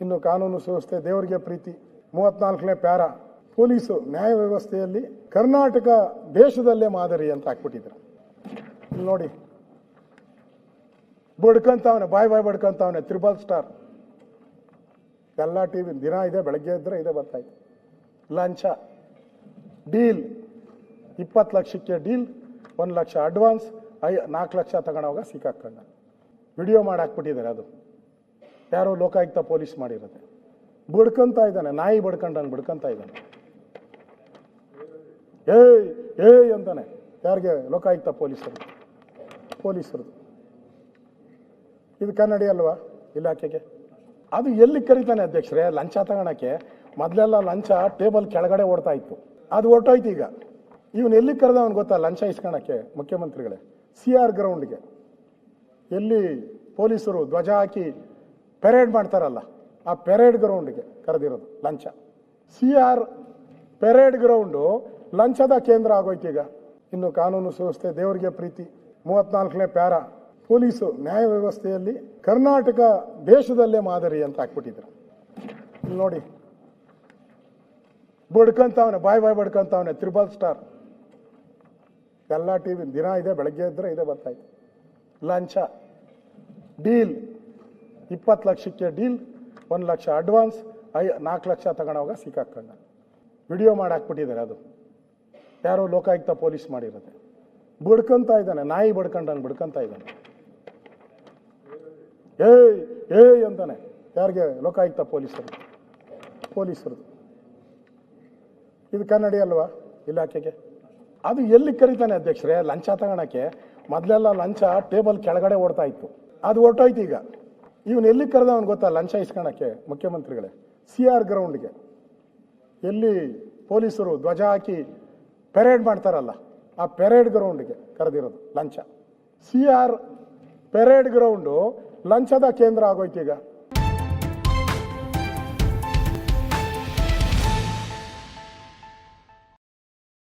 ಇನ್ನು ಕಾನೂನು ಸುವ್ಯವಸ್ಥೆ, ದೇವರಿಗೆ ಪ್ರೀತಿ, ಮೂವತ್ನಾಲ್ಕನೇ ಪ್ಯಾರ, ಪೊಲೀಸು ನ್ಯಾಯ ವ್ಯವಸ್ಥೆಯಲ್ಲಿ ಕರ್ನಾಟಕ ದೇಶದಲ್ಲೇ ಮಾದರಿ ಅಂತ ಹಾಕ್ಬಿಟ್ಟಿದ್ರು. ನೋಡಿ. ಬಡ್ಕಂತವನೆ, ಬಾಯ್ ಬಾಯ್ ಬಡ್ಕಂತವನೆ, ತ್ರಿಬಲ್ ಸ್ಟಾರ್. ಎಲ್ಲ ಟಿ ವಿ ದಿನ ಇದೆ, ಬೆಳಗ್ಗೆ ಇದ್ರೆ ಇದೆ ಬರ್ತಾಯಿತ್ತು ಲಂಚ, ಡೀಲ್. ಇಪ್ಪತ್ತು ಲಕ್ಷಕ್ಕೆ ಡೀಲ್, ಒಂದು ಲಕ್ಷ ಅಡ್ವಾನ್ಸ್, ಐ ನಾಲ್ಕು ಲಕ್ಷ ತಗೊಂಡೋಗ ಸಿಕ್ಕಾಕೊಂಡ ವಿಡಿಯೋ ಮಾಡಿ ಹಾಕ್ಬಿಟ್ಟಿದ್ದಾರೆ ಅದು. ಯಾರೋ ಲೋಕಾಯುಕ್ತ ಪೊಲೀಸ್ ಮಾಡಿರುತ್ತೆ. ಬಡ್ಕೊಂತ ಇದ್ದಾನೆ. ನಾಯಿ ಬಡ್ಕೊಂಡಂಗೆ ಬಿಡ್ಕಂತ ಇದ್ದಾನೆ. ಏಯ್ ಏಯ್ ಅಂತಾನೆ. ಯಾರಿಗೆ? ಲೋಕಾಯುಕ್ತ ಪೊಲೀಸರು. ಪೊಲೀಸರು ಇದು ಕನ್ನಡಿ ಅಲ್ವಾ? ಇಲಾಖೆಗೆ? ಅದು ಎಲ್ಲಿ ಕರೀತಾನೆ ಅಧ್ಯಕ್ಷರೇ? ಲಂಚ ತಗೋಣಕ್ಕೆ. ಮೊದಲೆಲ್ಲ ಲಂಚ ಟೇಬಲ್ ಕೆಳಗಡೆ ಓಡ್ತಾ ಇತ್ತು. ಅದು ಹೊರ್ಟೋಯ್ತು ಈಗ. ಇವನು ಎಲ್ಲಿ ಕರೆದವನು ಗೊತ್ತಾ ಲಂಚ ಇಸ್ಕೊಳಕ್ಕೆ ಮುಖ್ಯಮಂತ್ರಿಗಳೇ? ಸಿ ಆರ್ ಗ್ರೌಂಡ್ಗೆ. ಎಲ್ಲಿ ಪೊಲೀಸರು ಧ್ವಜ ಹಾಕಿ ಪೆರೇಡ್ ಮಾಡ್ತಾರಲ್ಲ, ಆ ಪೆರೇಡ್ ಗ್ರೌಂಡ್ಗೆ ಕರೆದಿರೋದು, ಲಂಚ. ಸಿ ಆರ್ ಪೆರೇಡ್ ಗ್ರೌಂಡು ಲಂಚದ ಕೇಂದ್ರ ಆಗೋಯ್ತು ಈಗ. ಇನ್ನು ಕಾನೂನು ಸುವ್ಯವಸ್ಥೆ, ದೇವರಿಗೆ ಪ್ರೀತಿ. ಮೂವತ್ನಾಲ್ಕನೇ ಪ್ಯಾರ, ಪೊಲೀಸು ನ್ಯಾಯ ವ್ಯವಸ್ಥೆಯಲ್ಲಿ ಕರ್ನಾಟಕ ದೇಶದಲ್ಲೇ ಮಾದರಿ ಅಂತ ಹಾಕ್ಬಿಟ್ಟಿದ್ರು. ನೋಡಿ. ಬಡ್ಕಂತವನೆ, ಬಾಯ್ ಬಾಯ್ ಬಡ್ಕಂತವನೆ, ತ್ರಿಬಲ್ ಸ್ಟಾರ್. ಎಲ್ಲ ಟಿ ವಿ ದಿನ ಇದೆ, ಬೆಳಗ್ಗೆ ಇದ್ರೆ ಇದೆ ಬರ್ತಾಯಿತ್ತು ಲಂಚ. ಡೀಲ್. ಇಪ್ಪತ್ತು ಲಕ್ಷಕ್ಕೆ ಡೀಲ್, ಒಂದು ಲಕ್ಷ ಅಡ್ವಾನ್ಸ್, ಐ ನಾಲ್ಕು ಲಕ್ಷ ತಗೊಂಡೋಗ ಸಿಕ್ಕಾಕೊಂಡ ವಿಡಿಯೋ ಮಾಡಿ ಹಾಕ್ಬಿಟ್ಟಿದ್ದಾರೆ ಅದು. ಯಾರೋ ಲೋಕಾಯುಕ್ತ ಪೊಲೀಸ್ ಮಾಡಿರುತ್ತೆ ಬಡ್ಕಂತ ಇದ್ದಾನೆ, ನಾಯಿ ಬಡ್ಕೊಂಡಂಗೆ ಬಡ್ಕಂತ ಇದ್ದಾನೆ. ಏಯ್ ಏಯ್ ಅಂತಾನೆ. ಯಾರಿಗೆ? ಲೋಕಾಯುಕ್ತ ಪೊಲೀಸರು. ಪೊಲೀಸರು ಇದು ಕನ್ನಡಿ ಅಲ್ವಾ? ಇಲಾಖೆಗೆ? ಅದು ಎಲ್ಲಿ ಕರೀತಾನೆ ಅಧ್ಯಕ್ಷರೇ? ಲಂಚ ತಗೊಳಕ್ಕೆ ಮೊದಲೆಲ್ಲ ಲಂಚ ಟೇಬಲ್ ಕೆಳಗಡೆ ಓಡ್ತಾ ಇತ್ತು. ಅದು ಹೊರ್ಟೋಯ್ತು ಈಗ. ಇವನು ಎಲ್ಲಿ ಕರೆದವನು ಗೊತ್ತಾ? ಲಂಚ ಇಸ್ಕೊಳಕ್ಕೆ ಮುಖ್ಯಮಂತ್ರಿಗಳೇ. ಸಿ ಆರ್ ಗ್ರೌಂಡ್ಗೆ ಎಲ್ಲಿ ಪೊಲೀಸರು ಧ್ವಜ ಹಾಕಿ ಪೆರೇಡ್ ಮಾಡ್ತಾರಲ್ಲ, ಆ ಪೆರೇಡ್ ಗ್ರೌಂಡ್ಗೆ ಕರೆದಿರೋದು ಲಂಚ. ಸಿ ಆರ್ ಪೆರೇಡ್ ಗ್ರೌಂಡು ಲಂಚದ ಕೇಂದ್ರ ಆಗೋಯ್ತು ಈಗ.